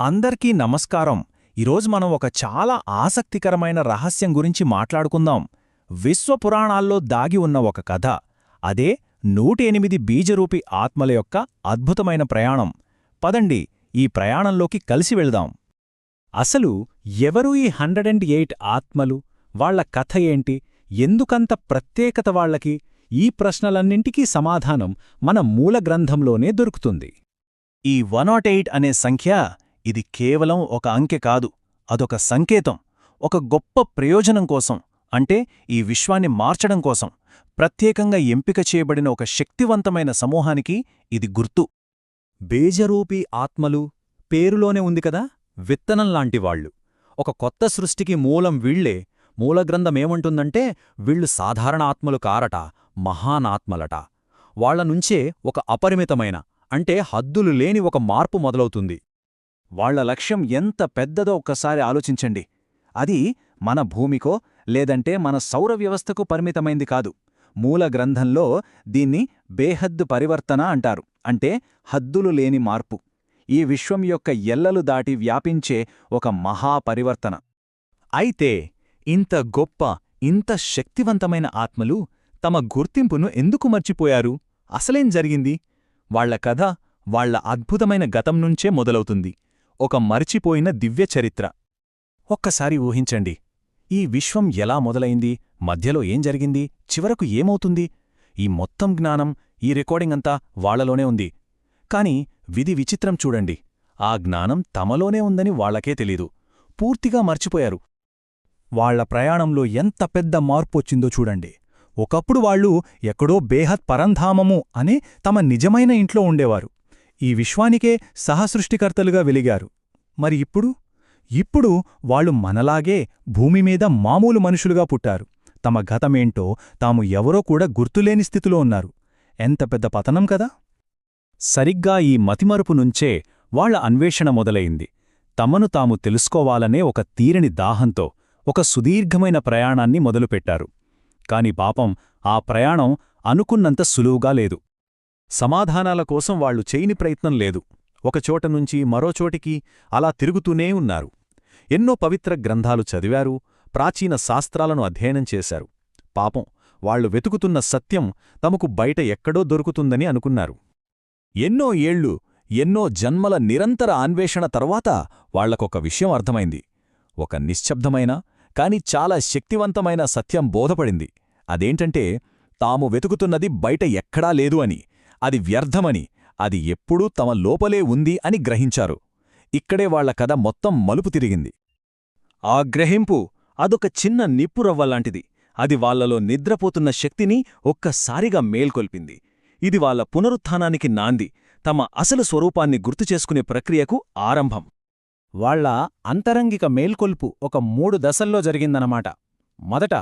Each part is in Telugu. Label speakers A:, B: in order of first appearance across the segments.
A: అందరికీ నమస్కారం. ఈరోజు మనం ఒక చాలా ఆసక్తికరమైన రహస్యం గురించి మాట్లాడుకుందాం. విశ్వపురాణాల్లో దాగి ఉన్న ఒక కథ. అదే నూటెనిమిది బీజరూపి ఆత్మల యొక్క అద్భుతమైన ప్రయాణం. పదండి ఈ ప్రయాణంలోకి కలిసి వెళ్దాం. అసలు ఎవరు ఈ హండ్రెడ్ అండ్ ఎయిట్ ఆత్మలు? వాళ్ళ కథ ఏంటి? ఎందుకంత ప్రత్యేకత వాళ్ళకి ఈ ప్రశ్నలన్నింటికీ సమాధానం మన మూల గ్రంథంలోనే దొరుకుతుంది. ఈ వన్ నాట్ ఎయిట్ అనే సంఖ్య ఇది కేవలం ఒక అంకె కాదు అదొక సంకేతం ఒక గొప్ప ప్రయోజనం కోసం అంటే ఈ విశ్వాన్ని మార్చడం కోసం. ప్రత్యేకంగా ఎంపిక చేయబడిన ఒక శక్తివంతమైన సమూహానికి ఇది గుర్తు.
B: బేజరూపీ ఆత్మలు పేరులోనే ఉంది కదా విత్తనంలాంటివాళ్ళు ఒక కొత్త సృష్టికి మూలం వీళ్ళే మూలగ్రంథమేమంటుందంటే వీళ్ళు సాధారణ ఆత్మలు కారట మహానాత్మలట వాళ్ళనుంచే ఒక అపరిమితమైన అంటే హద్దులు లేని ఒక మార్పు మొదలవుతుంది.
A: వాళ్ళ లక్ష్యం ఎంత పెద్దదో ఒక్కసారి ఆలోచించండి. అది మన భూమికో లేదంటే మన సౌర వ్యవస్థకు పరిమితమైంది కాదు. మూల గ్రంథంలో దీన్ని బేహద్దు పరివర్తన అంటారు. అంటే హద్దులు లేని మార్పు. ఈ విశ్వం యొక్క ఎల్లలు దాటి వ్యాపించే ఒక మహాపరివర్తన
B: అయితే ఇంత గొప్ప ఇంత శక్తివంతమైన ఆత్మలు తమ గుర్తింపును ఎందుకు మర్చిపోయారు? అసలేం జరిగింది? వాళ్ళ కథ వాళ్ళ అద్భుతమైన గతం నుంచే మొదలవుతుంది. ఒక మరిచిపోయిన దివ్య చరిత్ర.
A: ఒక్కసారి ఊహించండి. ఈ విశ్వం ఎలా మొదలైంది? మధ్యలో ఏం జరిగింది? చివరకు ఏమవుతుంది? ఈ మొత్తం జ్ఞానం ఈ రికార్డింగ్ అంతా వాళ్ళలోనే ఉంది. కాని విధి విచిత్రం చూడండి. ఆ జ్ఞానం తమలోనే ఉందని వాళ్ళకే తెలీదు. పూర్తిగా మర్చిపోయారు. వాళ్ళ ప్రయాణంలో ఎంత పెద్ద మార్పొచ్చిందో చూడండి. ఒకప్పుడు వాళ్ళు ఎక్కడో బేహత్ పరంధామము అనే తమ నిజమైన ఇంట్లో ఉండేవారు. ఈ విశ్వానికే సహసృష్టికర్తలుగా వెలిగారు. మరి ఇప్పుడు? ఇప్పుడు వాళ్ళు మనలాగే భూమిమీద మామూలు మనుషులుగా పుట్టారు. తమ గతమేంటో తాము ఎవరో కూడా గుర్తులేని స్థితిలో ఉన్నారు. ఎంత పెద్ద పతనం కదా! సరిగ్గా ఈ మతిమరుపు నుంచే వాళ్ళ అన్వేషణ మొదలయింది తమను తాము తెలుసుకోవాలనే ఒక తీరని దాహంతో ఒక సుదీర్ఘమైన ప్రయాణాన్ని మొదలుపెట్టారు. కాని పాపం ఆ ప్రయాణం అనుకున్నంత సులువుగా లేదు. సమాధానాల కోసం వాళ్ళు చేయని ప్రయత్నం లేదు. ఒకచోట నుంచి మరోచోటికి అలా తిరుగుతూనే ఉన్నారు. ఎన్నో పవిత్ర గ్రంథాలు చదివారు ప్రాచీన శాస్త్రాలను అధ్యయనం చేశారు. పాపం వాళ్ళు వెతుకుతున్న సత్యం తమకు బయట ఎక్కడో దొరుకుతుందని అనుకున్నారు. ఎన్నో ఏళ్ళు ఎన్నో జన్మల నిరంతర అన్వేషణ తర్వాత వాళ్ళకొక విషయం అర్థమైంది. ఒక నిశ్శబ్దమైన కాని చాలా శక్తివంతమైన సత్యం బోధపడింది. అదేంటంటే తాము వెతుకుతున్నది బయట ఎక్కడా లేదు అని అది వ్యర్థమని అది ఎప్పుడూ తమ లోపలే ఉంది అని గ్రహించారు. ఇక్కడే వాళ్ళ కథ మొత్తం మలుపు తిరిగింది. ఆ గ్రహింపు అదొక చిన్న నిప్పురవ్వలాంటిది అది వాళ్ళలో నిద్రపోతున్న శక్తిని ఒక్కసారిగా మేల్కొల్పింది. ఇది వాళ్ళ పునరుత్థానానికి నాంది తమ అసలు స్వరూపాన్ని గుర్తుచేసుకునే ప్రక్రియకు ఆరంభం. వాళ్ళ అంతరంగిక మేల్కొల్పు ఒక మూడు దశల్లో జరిగిందనమాట మొదట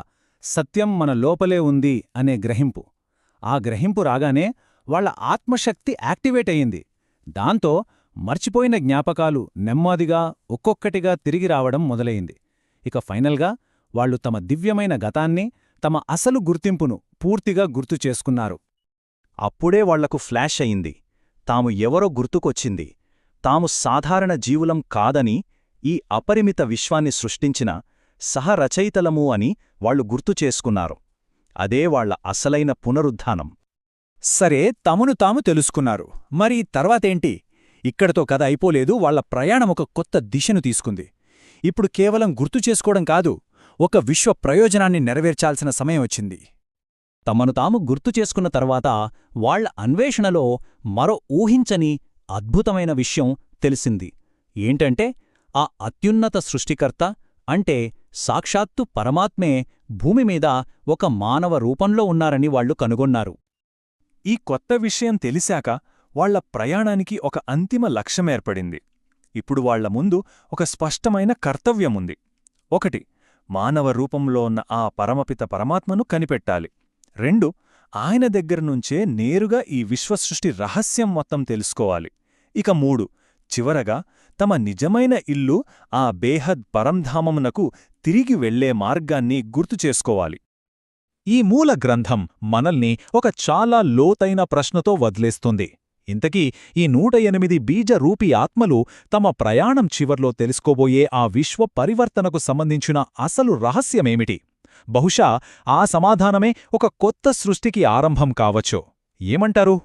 A: సత్యం మన లోపలే ఉంది అనే గ్రహింపు. ఆ గ్రహింపు రాగానే వాళ్ళ ఆత్మశక్తి యాక్టివేట్ అయింది దాంతో మర్చిపోయిన జ్ఞాపకాలు నెమ్మదిగా ఒక్కొక్కటిగా తిరిగి రావడం మొదలయింది ఇక ఫైనల్గా వాళ్ళు తమ దివ్యమైన గతాన్ని తమ అసలు గుర్తింపును పూర్తిగా గుర్తు చేసుకున్నారు. అప్పుడే వాళ్ళకు ఫ్లాష్ అయింది తాము ఎవరో గుర్తుకొచ్చింది. తాము సాధారణ జీవులం కాదని ఈ అపరిమిత విశ్వాన్ని సృష్టించిన సహరచయితలము అని వాళ్ళు గుర్తు చేసుకున్నారు. అదే వాళ్ళ అసలైన పునరుద్ధానం. సరే తమను తాము తెలుసుకున్నారు. మరి తర్వాతేంటి? ఇక్కడతో కథ అయిపోలేదు వాళ్ళ ప్రయాణం ఒక కొత్త దిశను తీసుకుంది. ఇప్పుడు కేవలం గుర్తు చేసుకోవడం కాదు ఒక విశ్వ ప్రయోజనాన్ని నెరవేర్చాల్సిన సమయం వచ్చింది. తమను తాము గుర్తు చేసుకున్న తర్వాత వాళ్ళ అన్వేషణలో మరో ఊహించని అద్భుతమైన విషయం తెలిసింది. ఏంటంటే ఆ అత్యున్నత సృష్టికర్త అంటే సాక్షాత్తు పరమాత్మే భూమిమీద ఒక మానవ రూపంలో ఉన్నారని వాళ్ళు కనుగొన్నారు. ఈ కొత్త విషయం తెలిసాక వాళ్ళ ప్రయాణానికి ఒక అంతిమ లక్ష్యమేర్పడింది ఇప్పుడు వాళ్ళ ముందు ఒక స్పష్టమైన కర్తవ్యముంది. ఒకటి మానవ రూపంలో ఉన్న ఆ పరమపిత పరమాత్మను కనిపెట్టాలి. రెండు ఆయన దగ్గరనుంచే నేరుగా ఈ విశ్వసృష్టి రహస్యం మొత్తం తెలుసుకోవాలి. ఇక మూడు చివరగా తమ నిజమైన ఇల్లు ఆ బేహద్ పరంధామమునకు తిరిగి వెళ్ళే మార్గాన్ని గుర్తుచేసుకోవాలి ఈ మూల గ్రంథం మనల్ని ఒక చాలా లోతైన ప్రశ్నతో వదిలేస్తుంది.
B: ఇంతకీ ఈ నూట ఎనిమిది బీజరూపీ ఆత్మలు తమ ప్రయాణం చివర్లో తెలుసుకోబోయే ఆ విశ్వ పరివర్తనకు సంబంధించిన అసలు రహస్యమేమిటి? బహుశా ఆ సమాధానమే ఒక కొత్త సృష్టికి ఆరంభం కావచ్చు. ఏమంటారు?